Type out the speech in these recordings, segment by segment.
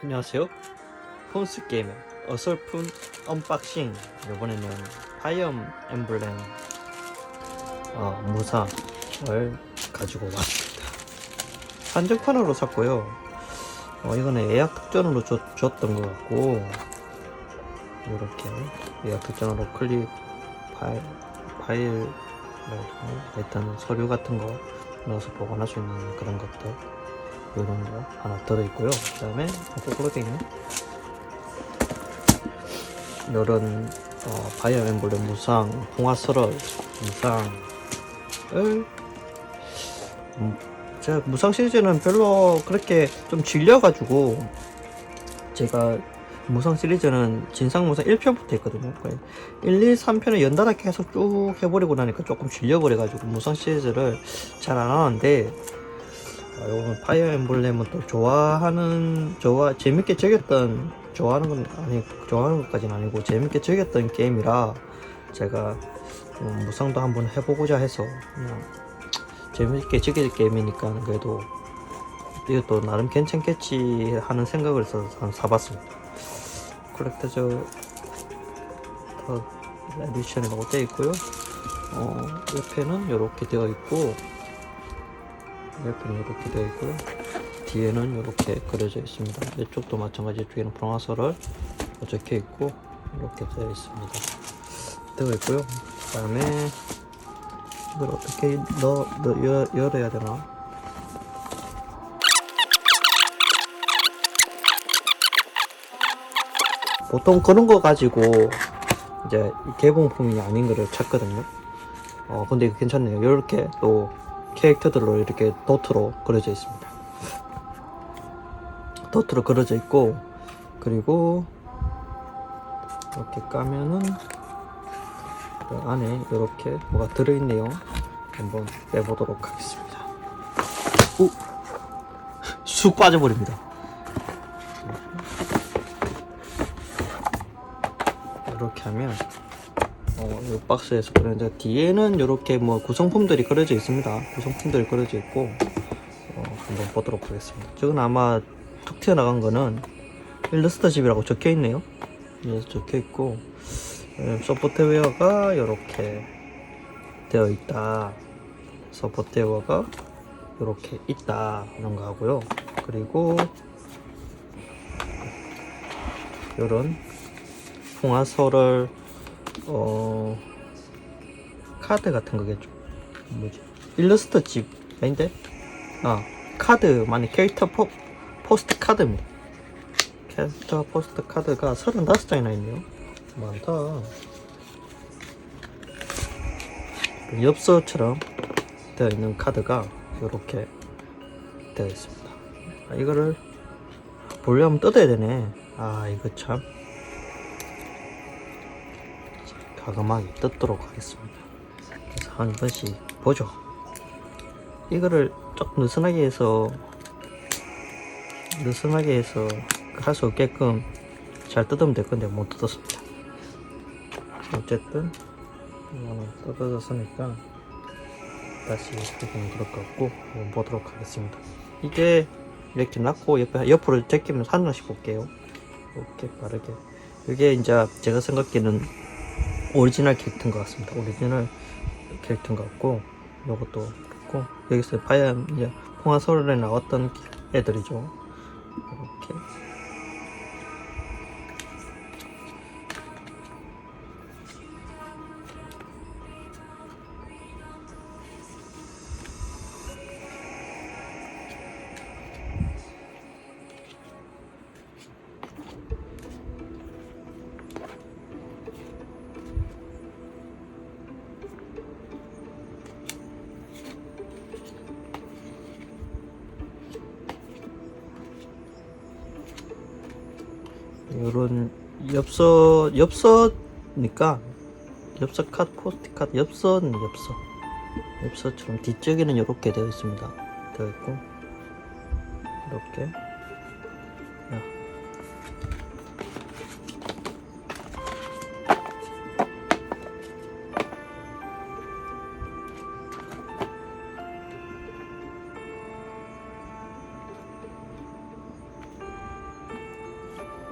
안녕하세요. 폰스 게임의 어설픈 언박싱. 이번에는 파이엄 엠블렘 어, 무상을 가지고 왔습니다. 한정판으로 샀고요. 어, 이거는 예약 특전으로 줬, 줬던 것 같고 이렇게 예약 특전으로 클립 파일 파일 뭐, 일단 서류 같은 거 넣어서 보관할 수 있는 그런 것들 이런 거 하나 들어있고요. 그 다음에 거꾸로 돼 있네. 이런 어, 바이오 엠블렘 무상, 홍화설월 무상을 음, 제가 무상 시리즈는 별로 그렇게 좀 질려가지고 제가 무상 시리즈는 진상 무상 1편부터 했거든요. 1, 2, 3편을 연달아 계속 쭉 해버리고 나니까 조금 질려버려가지고 무상 시리즈를 잘 안 하는데 아, 요건 파이어 엠블렘은 또 좋아하는 좋아 재밌게 즐겼던 좋아하는 건 아니 좋아하는 것까지는 아니고 재밌게 즐겼던 게임이라 제가 좀 무상도 한번 해보고자 해서 그냥 재밌게 즐길 게임이니까 그래도 이것도 나름 괜찮겠지 하는 생각을 해서 사봤습니다. 콜렉터저 더 에디션이라고 되어 있고요. 어, 옆에는 이렇게 되어 있고 옆에는 이렇게 되어 있고요. 뒤에는 이렇게 그려져 있습니다. 이쪽도 마찬가지 뒤에는 프랑스어를 적혀 있고 이렇게 되어 있습니다. 되어 있고요. 그다음에 이걸 어떻게 넣어, 넣어 열, 열어야 되나? 보통 그런 거 가지고 이제 개봉품이 아닌 거를 찾거든요. 어 근데 괜찮네요. 이렇게 또 캐릭터들로 이렇게 도트로 그려져 있습니다. 도트로 그려져 있고 그리고 이렇게 까면은 그 안에 이렇게 뭐가 들어있네요. 한번 빼보도록 하겠습니다. 오! 쑥 빠져버립니다. 이렇게 하면 어, 이 박스에서 그런데 뒤에는 이렇게 뭐 구성품들이 그려져 있습니다. 구성품들이 그려져 있고 어, 한번 보도록 하겠습니다. 저건 아마 툭 튀어나간 거는 일러스트 집이라고 적혀 있네요. 예, 적혀 있고 예, 소프트웨어가 이렇게 되어 있다. 소프트웨어가 이렇게 있다 이런 거 하고요. 그리고 이런 통화서를 어 카드 같은 거겠죠? 뭐지? 일러스트 집 아닌데? 아 카드 만약 캐릭터 포, 포스트 카드입니다. 캐릭터 포스트 카드가 35장이나 있네요. 많다. 엽서처럼 되어 있는 카드가 이렇게 되어 있습니다. 아, 이거를 보려면 뜯어야 되네. 아 이거 참 과감하게 뜯도록 하겠습니다. 그래서 한 번씩 보죠. 이거를 조금 느슨하게 해서 느슨하게 해서 할 수 없게끔 잘 뜯으면 될 건데 못 뜯었습니다. 어쨌든 뜯어졌으니까 다시 뜯으면 그럴 것 같고 한번 보도록 하겠습니다. 이게 이렇게 놨고 옆에 옆으로 제끼면서 한 장씩 볼게요. 이렇게 빠르게. 이게 이제 제가 생각하기에는 오리지널 캐릭터인 것 같습니다. 오리지널 캐릭터인 것 같고 이것도 그렇고 여기서 봐야 이제 홍화서울에 나왔던 애들이죠. 이렇게 이런 엽서 엽서니까 엽서 카드 포스트 카드 엽서는 엽서. 엽서처럼 뒤쪽에는 이렇게 되어 있습니다. 되어 있고 이렇게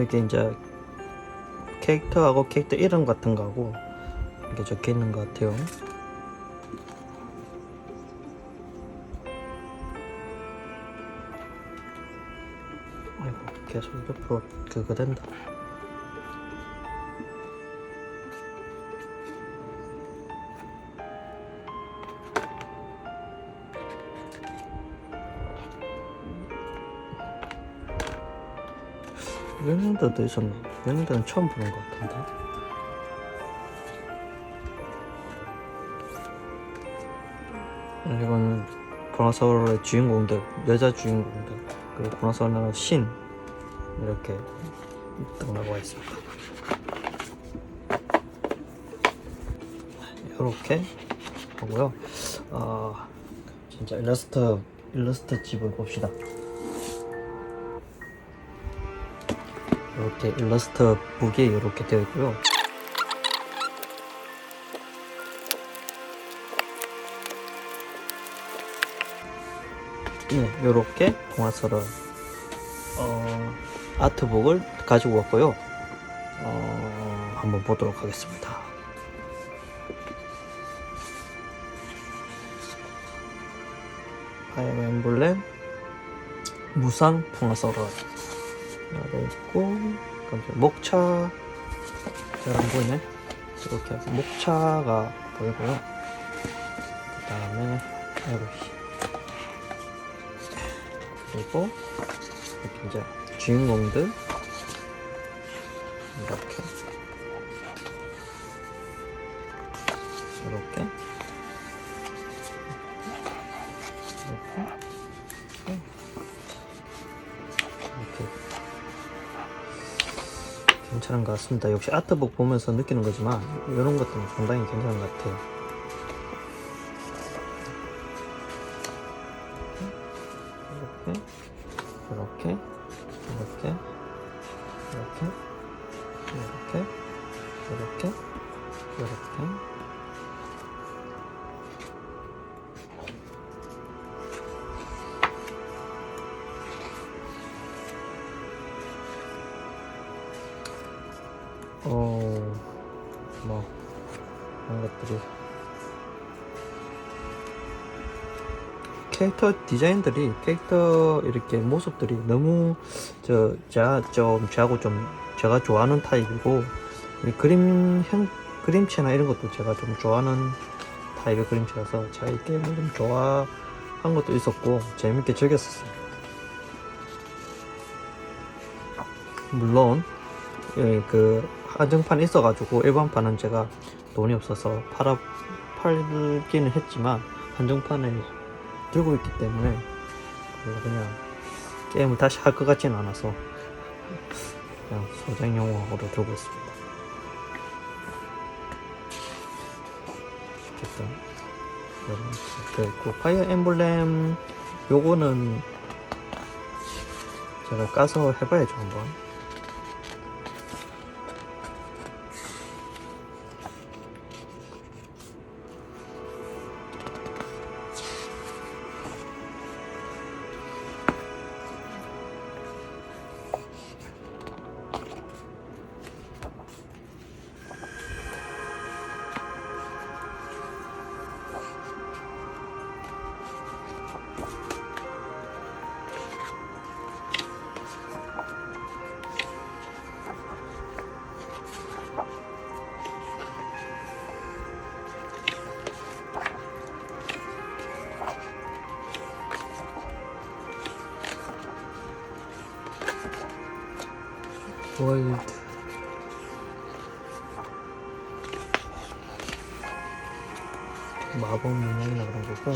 야. 이렇게 이제 캐릭터하고 캐릭터 이름 같은 거하고 이렇게 적혀 있는 것 같아요. 아이고 계속 옆으로 그거 된다. 연령대도 있었나? 연령대는 처음 보는 것 같은데. 이건 보나서울의 주인공들, 여자 주인공들, 그리고 보나서울의 신 이렇게 등록가 있습니다. 이렇게 하고요. 어, 진짜 일러스트 일러스트 집을 봅시다. 이렇게 일러스트 북이 이렇게 되어 있고요. 네, 이렇게 동화서를 어, 아트북을 가지고 왔고요. 어, 한번 보도록 하겠습니다. 파이어 엠블렘 무상 동화서를 하나 있고 깜짝 목차. 잘 안 보이네 이렇게 해서 목차가 보이고요. 그 다음에 아이고 씨 그리고 이렇게 이제 주인공들 이렇게. 이렇게 괜찮은 것 같습니다. 역시 아트북 보면서 느끼는 거지만 이런 것들은 상당히 괜찮은 것 같아요. 이렇게 이렇게 이렇게 이렇게 어, 뭐, 그런 것들이. 캐릭터 디자인들이, 캐릭터 이렇게 모습들이 너무, 저, 제가 좀, 저하고 좀, 제가 좋아하는 타입이고, 이 그림, 형, 그림체나 이런 것도 제가 좀 좋아하는 타입의 그림체라서, 제가 이 게임을 좀 좋아한 것도 있었고, 재밌게 즐겼었어요. 물론, 예, 그 한정판이 있어가지고 일반판은 제가 돈이 없어서 팔아 팔기는 했지만 한정판에 들고 있기 때문에 그냥 게임을 다시 할 것 같지는 않아서 그냥 소장용으로 들고 있습니다. 어쨌든 이렇게 있고 파이어 엠블렘 요거는 제가 까서 해봐야죠 한번. 월드. 마법 문양이나 그런 거고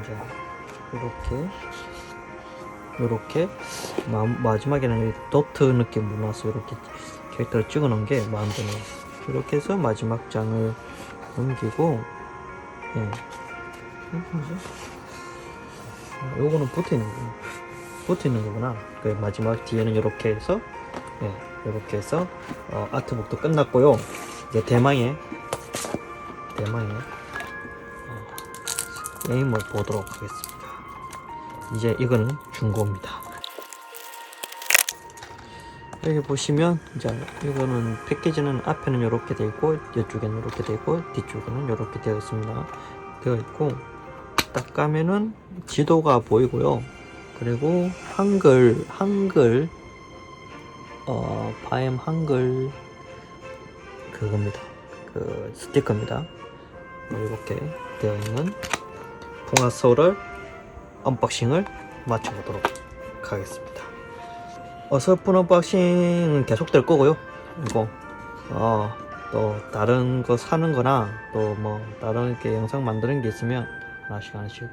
이제 이렇게 이렇게 마, 마지막에는 이 도트 느낌으로 나서 이렇게 캐릭터를 찍어 놓은 게 마음에 드네요 이렇게 해서 마지막 장을 넘기고 예. 음, 뭐지? 아, 붙어 있는 거구나 붙어 있는 거구나 그 마지막 뒤에는 이렇게 해서 예 이렇게 해서 어, 아트북도 끝났고요 이제 대망의 대망의 어, 게임을 보도록 하겠습니다. 이제 이거는 중고입니다. 여기 보시면 이제 이거는 패키지는 앞에는 이렇게 되어 있고 이쪽에는 이렇게 되어 있고 뒤쪽에는 이렇게 되어 있습니다. 되어 있고 딱 가면은 지도가 보이고요. 그리고 한글 한글 어 바엠 한글 그겁니다. 그 스티커입니다. 이렇게 되어 있는 동아서울을 언박싱을 마쳐보도록 하겠습니다. 어설픈 언박싱은 계속 될 거고요. 그리고 어, 또 다른 거 사는 거나 또 뭐 다른 이렇게 영상 만드는 게 있으면 하나씩 하나씩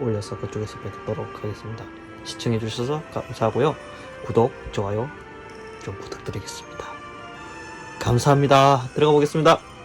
올려서 그쪽에서 뵙도록 하겠습니다. 시청해 주셔서 감사하고요. 구독, 좋아요 좀 부탁드리겠습니다. 감사합니다. 들어가 보겠습니다.